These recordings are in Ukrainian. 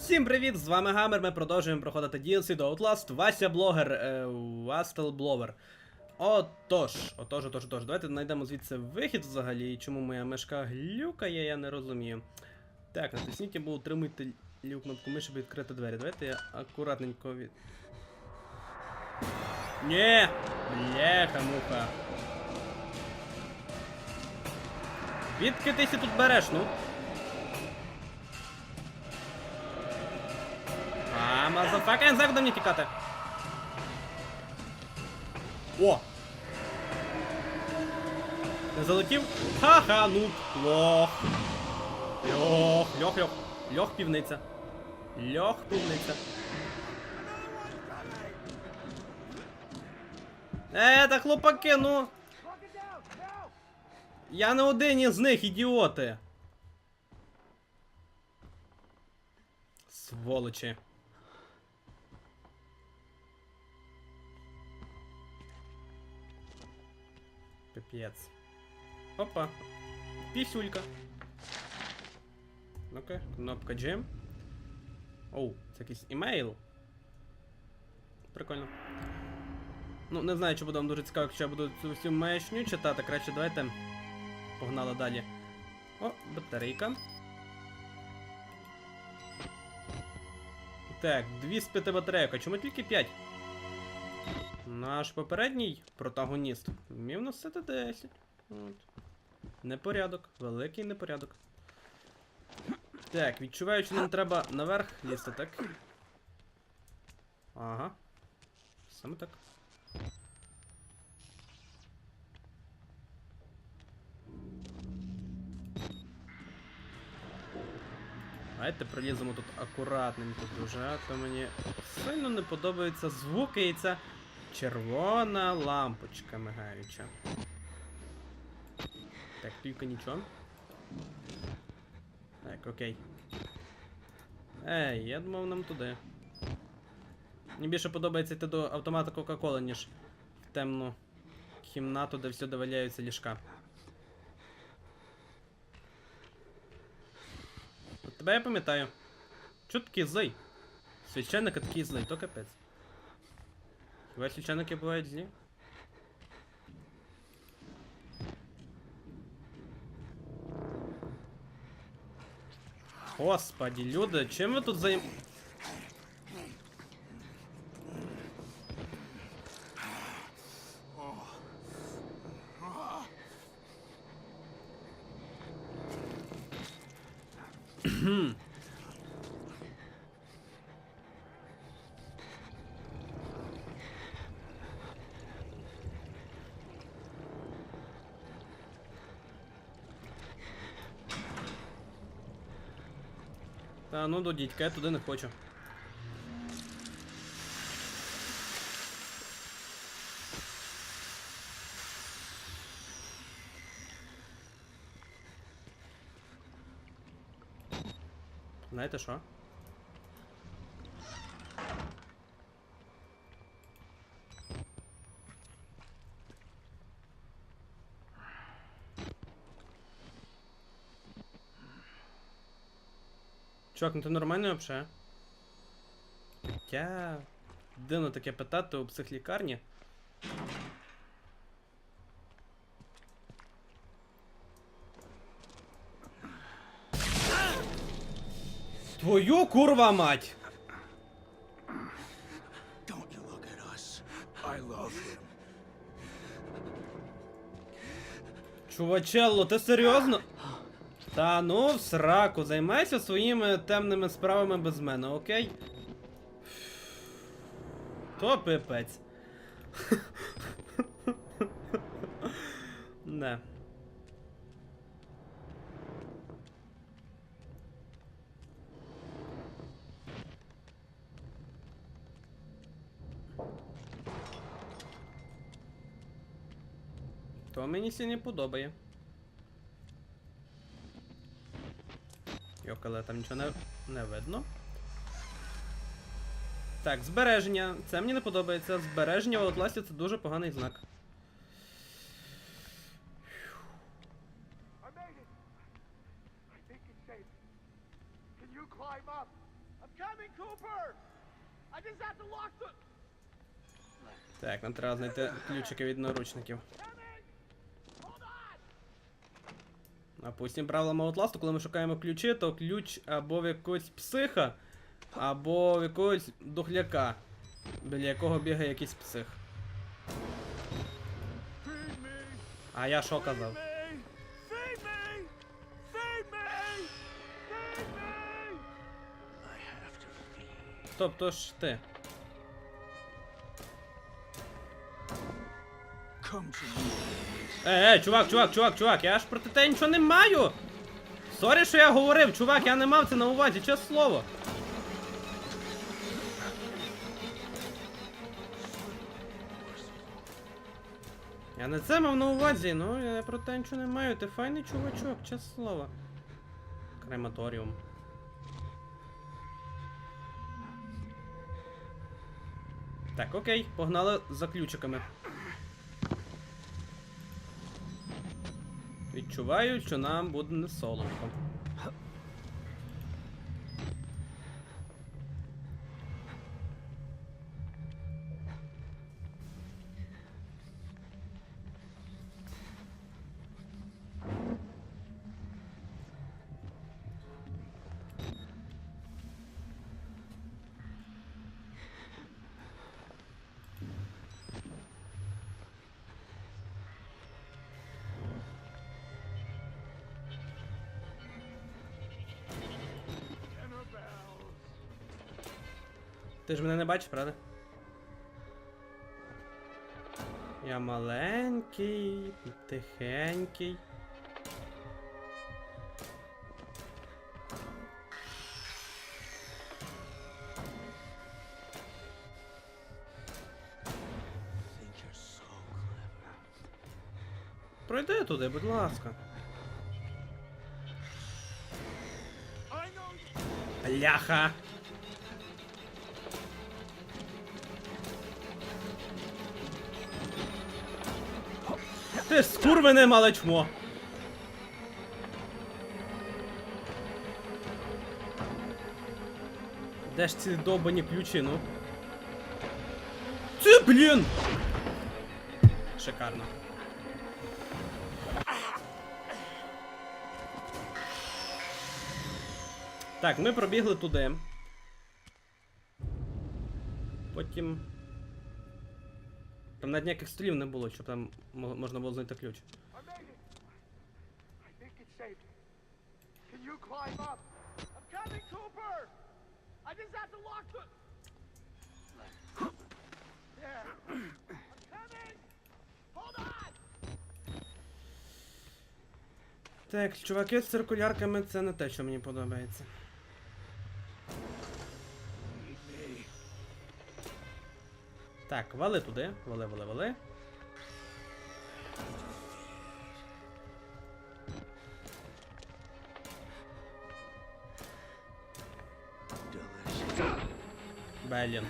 Всім привіт! З вами Гамер. Ми продовжуємо проходити DLC до Outlast. Вася блогер, е, Бловер. Отож, отож, отож, отож. Давайте знайдемо звідси вихід взагалі. Чому моя мишка глюкає, я не розумію. Так, натисніть або утримуйте ліву кнопку миші, щоб відкрити двері. Давайте я акуратненько від. Нє! Бляха, муха. Відки ти тут береш, ну? А, мазафака, я не знаю, куди мені тікати. О! Не залетів? Ха-ха, ну, лох. Льох, льох, льох. Льох півниця. Льох півниця. Е, та хлопаки, ну. Я не один із них, ідіоти. Сволочі. Пипец. Опа. Пісюлька. Ну-ка, кнопка G. Оу, це якийсь імейл. Прикольно. Ну, не знаю, чи буде вам дуже цікаво, якщо я буду цю всю маячню читати. Краще давайте. Погнали далі. О, батарейка. Так, дві з п'яти батарейок, а чому тільки 5? Наш попередній протагоніст вмів носити 10. От. Непорядок, великий непорядок. Так, відчуваю, що нам треба наверх лізти, так? Ага. Саме так. Давайте проліземо тут акуратненько дуже, а то мені сильно не подобаються звуки і ця червона лампочка мигаюча. Так, тільки нічого. Так, окей. Ей, я думав нам туди. Мені більше подобається йти до автомата Кока-Кола, ніж в темну кімнату, де всюди валяються ліжка. От тебе я пам'ятаю. Чого такий злий? Священника такий злий, то капець. Хіба священники бувають злі? Господи, люди, чим ви тут заїм... Та ну до дідька, я туди не хочу. Знаєте що? Чувак, ну ти нормальний вообще? Хоча... Дивно таке питати у психлікарні. Твою курва мать! Don't you look at us. I love him. Чувачелло, ти серйозно? Та ну в сраку, займайся своїми темними справами без мене, окей? То пипець. Не. То мені сі не подобає. Йок, але там нічого не, не видно. Так, збереження. Це мені не подобається. Збереження в Outlast це дуже поганий знак. Так, нам треба знайти ключики від наручників. А по всім правилам Outlast, коли ми шукаємо ключі, то ключ або в якогось психа, або в якогось дохляка, біля якого бігає якийсь псих. А я що казав? Feed. Тобто ж ти. Come to me. Е, е, чувак, чувак, чувак, чувак, я ж проти тебе нічого не маю. Сорі, що я говорив, чувак, я не мав це на увазі, чесне слово. Я не це мав на увазі, ну я про те нічого не маю. Ти файний чувачок, чесне слово. Крематоріум. Так, окей, погнали за ключиками. Відчуваю, що нам буде не солодко. Ж мене не бачиш, правда? Я маленький, тихенький. Пройди туди, будь ласка. I Ти скурвене мале чмо! Де ж ці довбані ключі, ну? Це, блін! Шикарно. Так, ми пробігли туди. Потім. Там навіть ніяких столів не було, щоб там мо- можна було знайти ключ. Так, чуваки з циркулярками це не те, що мені подобається. Так, вали туди. Вали, вали, вали. Белін.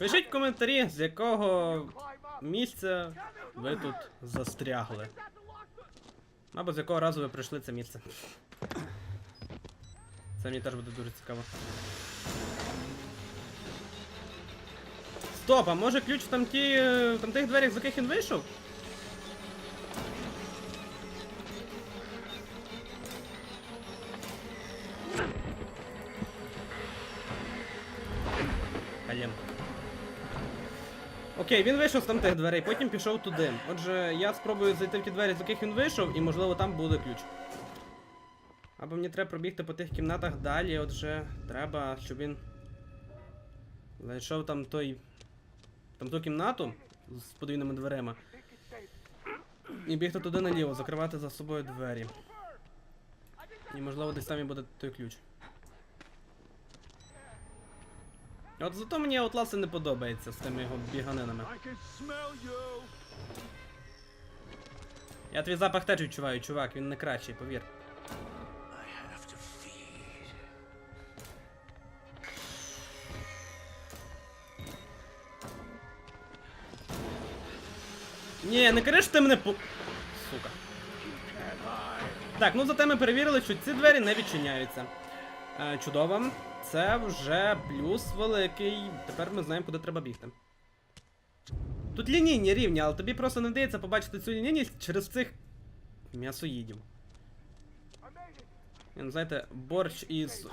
Пишіть в коментарі, з якого місця ви тут застрягли. Або з якого разу ви прийшли це місце. Це мені теж буде дуже цікаво. Стоп, а може ключ в там е, там тих дверях, з яких він вийшов? Окей, він вийшов з там тих дверей, потім пішов туди. Отже, я спробую зайти в ті двері, з яких він вийшов, і можливо там буде ключ. Або мені треба пробігти по тих кімнатах далі, отже, треба, щоб він. Зайшов там той. Там ту кімнату з подвійними дверима. І бігти туди наліво, закривати за собою двері. І можливо десь там і буде той ключ. От зато мені Outlast не подобається з тими його біганинами. Я твій запах теж відчуваю, чувак, він не кращий, повір. Ні, не кажи, що ти мене по. Сука. Так, ну зате ми перевірили, що ці двері не відчиняються. Е, чудово. Це вже плюс великий. Тепер ми знаємо, куди треба бігти. Тут лінійні рівні, але тобі просто не вдається побачити цю лінійність через цих м'ясоїдів. Ну, знаєте, борщ із е,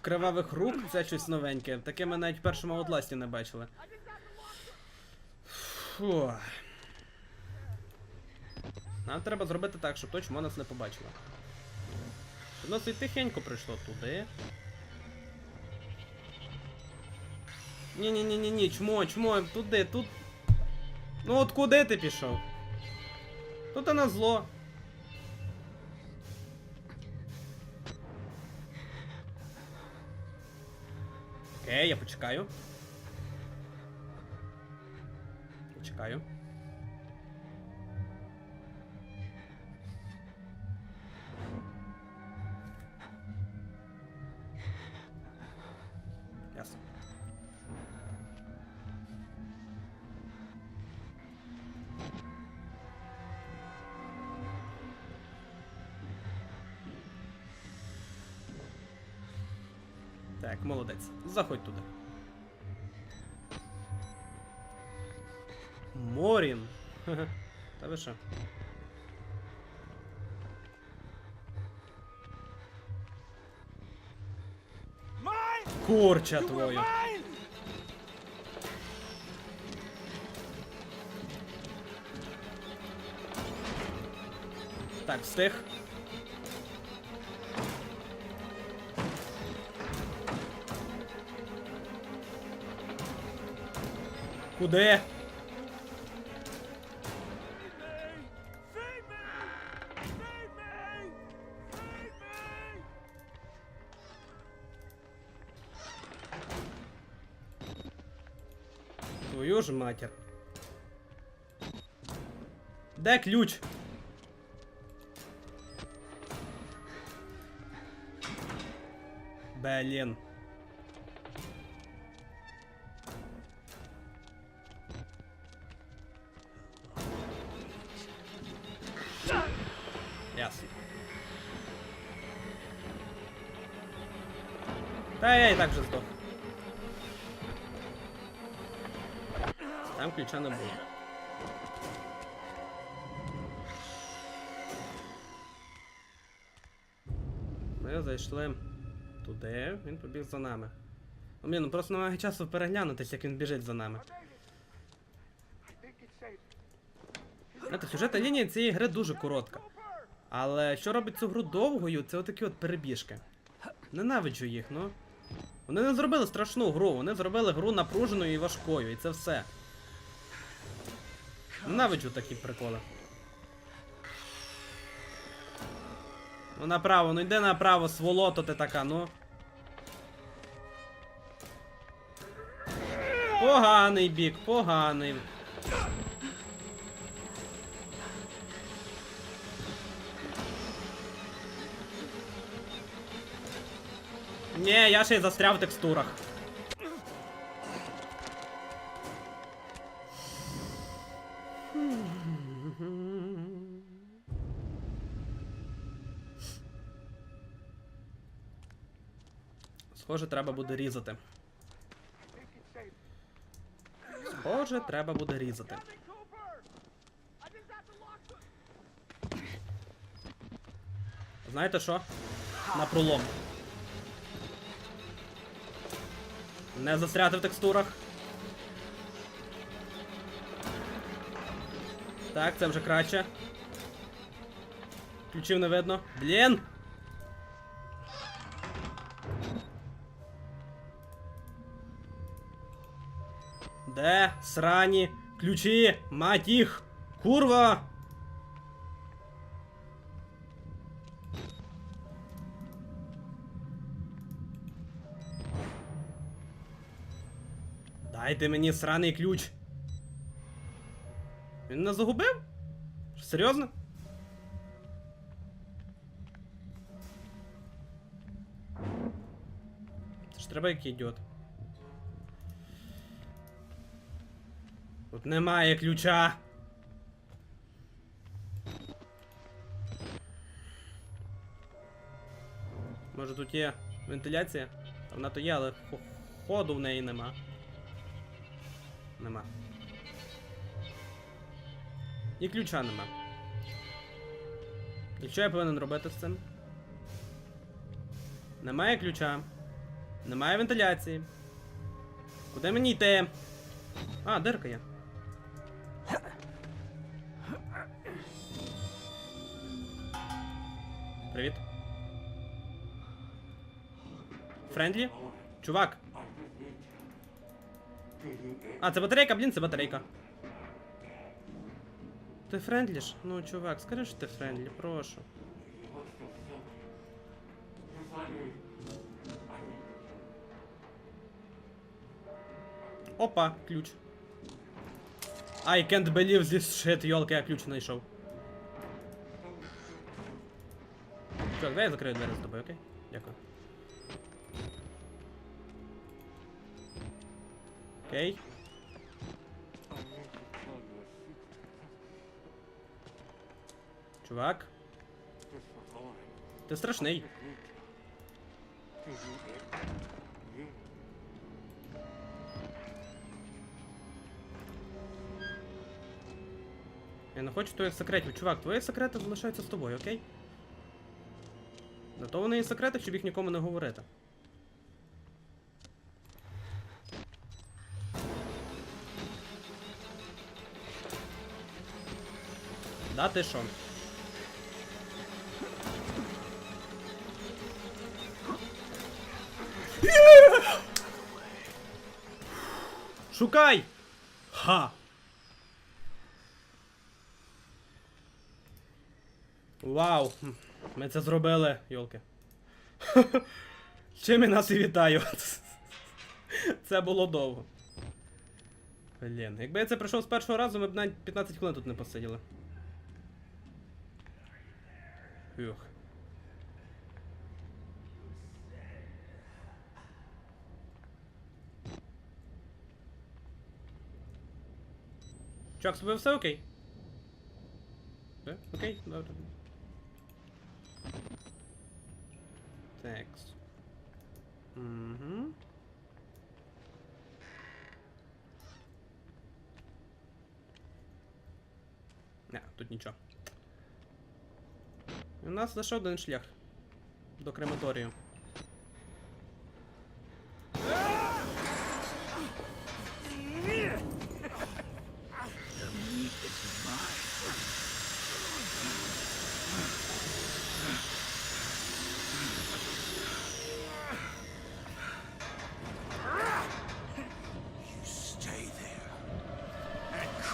кривавих рук це щось новеньке. Таке ми навіть в першому Outlast'і не бачили. Фу. Нам треба зробити так, щоб то нас не побачило. Щоб нас і тихенько прийшло туди. Ні-ні-ні-ні, ні чмо, чмо, туди, тут. Ну от куди ти пішов? Тут на зло. Окей, я почекаю. Почекаю. Молодець. Заходь туди. Морін. Та ви що? Were твою. Так, встиг. Куди? Feed me! Feed me! Feed me! Твою ж матір. Де ключ? Блін. Ми зайшли туди, він побіг за нами. Ну, блін, ну просто немає часу переглянутись, як він біжить за нами. Знаєте, сюжетна лінія цієї гри дуже коротка. Але що робить цю гру довгою, це отакі от перебіжки. Ненавиджу їх, ну. Вони не зробили страшну гру, вони зробили гру напруженою і важкою, і це все. Ненавиджу такі приколи. Ну направо, ну йди направо, сволото ти така, ну. Поганий бік, поганий. Ні, я ще й застряв в текстурах. Схоже, треба буде різати. Схоже, треба буде різати. Знаєте що? На пролом. Не застряти в текстурах. Так, це вже краще. Ключів не видно. Блін! Де срані ключі? Мать їх! Курва! Дайте мені сраний ключ. Він нас загубив? Серйозно? Це ж треба як ідіот. Немає ключа. Може тут є вентиляція? Вона то є, але ходу в неї нема. Нема. І ключа нема. І що я повинен робити з цим? Немає ключа. Немає вентиляції. Куди мені йти? А, дирка є. Привіт. Френдлі? Чувак. А, це батарейка, блін, це батарейка. Ти френдлі ж? Ну, чувак, скажи, що ти френдлі, прошу. Опа, ключ. I can't believe this shit, йолки, я ключ знайшов. Чувак, давай я закрию двері з тобою, окей? Дякую. Окей. Чувак. Ти страшний. Я не хочу твоїх секретів. Чувак, твої секрети залишаються з тобою, окей? Зато вони і секрети, щоб їх нікому не говорити. Да ти що? Шукай! Ха! Вау! Ми це зробили, йолки. Чим я нас і вітаю. Це було довго. Блін, якби я це пройшов з першого разу, ми б навіть 15 хвилин тут не посиділи. Фух. Чувак, з тобою все окей? Да? Окей, добре. Текст. Угу. Не, тут нічого. У нас лише один шлях. До крематорію.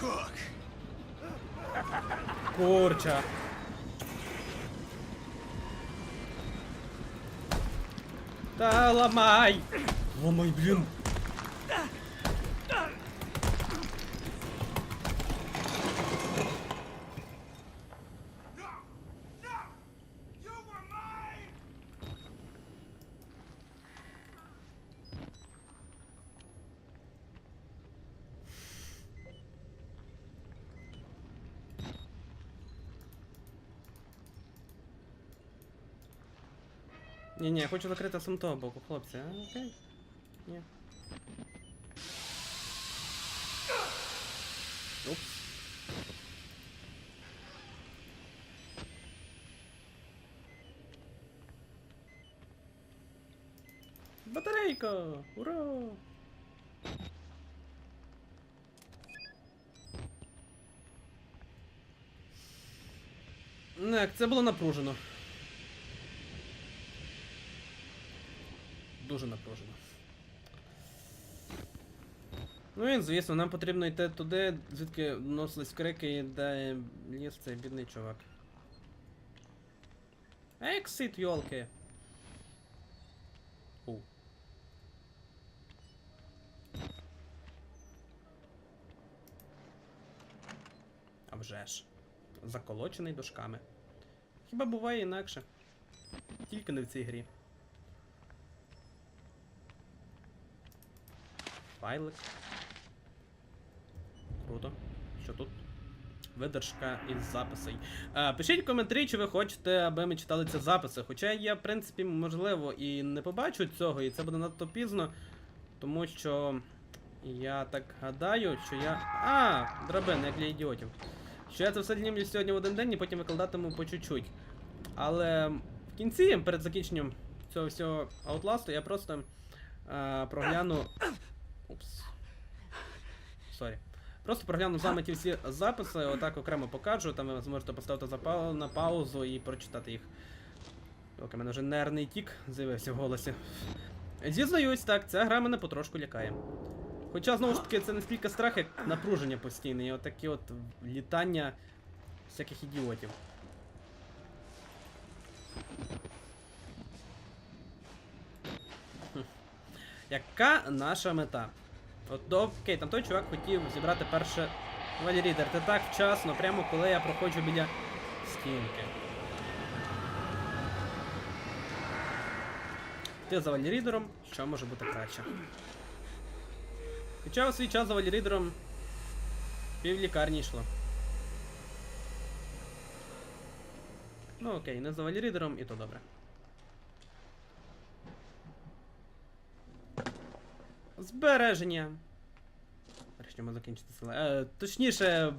and cook. Курча. Та ламай! Ні, ні, я хочу закрити сам того боку, хлопці, а? Окей. Ні. Упс. Батарейка! Ура! Так, це було напружено. Дуже напружено. Ну і звісно, нам потрібно йти туди, звідки вносились крики де ліс цей бідний чувак. Ексит, йолки! У. А вже ж. Заколочений дошками. Хіба буває інакше? Тільки не в цій грі. Файлик. Круто. Що тут? Видержка із записей. Е, пишіть коментарі, чи ви хочете, аби ми читали ці записи. Хоча я, в принципі, можливо, і не побачу цього, і це буде надто пізно. Тому що я так гадаю, що я. А, драбина, як для ідіотів. Що я це все знімлю сьогодні в один день і потім викладатиму по чуть-чуть. Але в кінці, перед закінченням цього всього Outlast, я просто е, прогляну. Упс. Сорі. Просто прогляну з вами ті всі записи, отак окремо покажу, там ви зможете поставити запа- на паузу і прочитати їх. В мене вже нервний тік з'явився в голосі. Зізнаюсь, так, ця гра мене потрошку лякає. Хоча, знову ж таки, це не стільки страх, як напруження постійне, і отакі от літання всяких ідіотів. Яка наша мета? От окей, там той чувак хотів зібрати перше валірідер. Це так вчасно, прямо коли я проходжу біля стінки. Ти за валірідером, що може бути краще? Хоча у свій час за валірідером пів лікарні йшло. Ну окей, не за валірідером, і то добре. Збереження. Решті закінчити села. Е, точніше,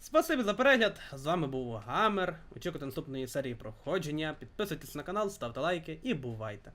спасибі за перегляд. З вами був Гамер. Очікуйте наступної серії проходження. Підписуйтесь на канал, ставте лайки і бувайте.